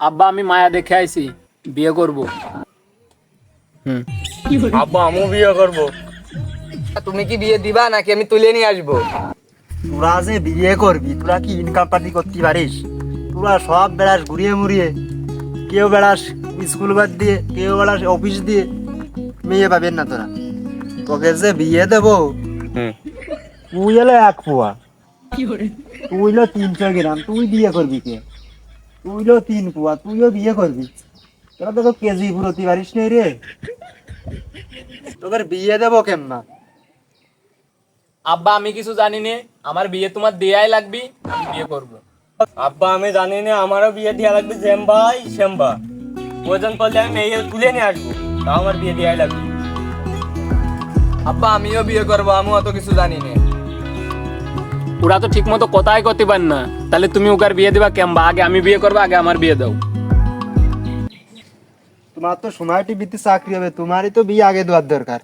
আব্বা আমি মায়া দেখে আইছি বিয়ে করব। হুম। আব্বা আমিও বিয়ে করব। তুমি কি বিয়ে দিবা নাকি আমি তুলে নিয়ে আসব? তোরা যে বিয়ে করবি তোরা কি ইনকাম পাতি করতে পারিস? তোরা সব বেড়াস ঘুরিয়ে মুড়িয়ে। কেউ বেড়াস স্কুল বাদ দিয়ে কেউ বেড়াস অফিস দিয়ে। মেয়ে পাবেন না তোরা। তোকে যে বিয়ে দেবো তুই এলো এক পোয়া। তুই হলো তিনশো গ্রাম তুই বিয়ে করবি কে? তুই হলো তিন পোয়া তুইও বিয়ে করবি। তোরা তো কেজি পারিস নে রে। তোকে বিয়ে দেবো কেমনা? আব্বা আমি কিছু জানি নে আমার বিয়ে তোমার দেয়াই লাগবি আমি বিয়ে করব। আব্বা আমি জানি না আমারও বিয়ে দেওয়া লাগবে জেম্বাই শ্যাম্বা ওজন করলে আমি মেয়ে তুলে নিয়ে আসব তাও আমার বিয়ে দেওয়াই লাগবে। আব্বা আমিও বিয়ে করব আমি অত কিছু জানি না। ওরা তো ঠিক মতো কথাই করতে পার না। তাহলে তুমি ওকার বিয়ে দিবা কেমবা? আগে আমি বিয়ে করব, আগে আমার বিয়ে দাও। তোমার তো সময়টি টিভিতে চাকরি হবে, তোমারই তো বিয়ে আগে দেওয়ার দরকার।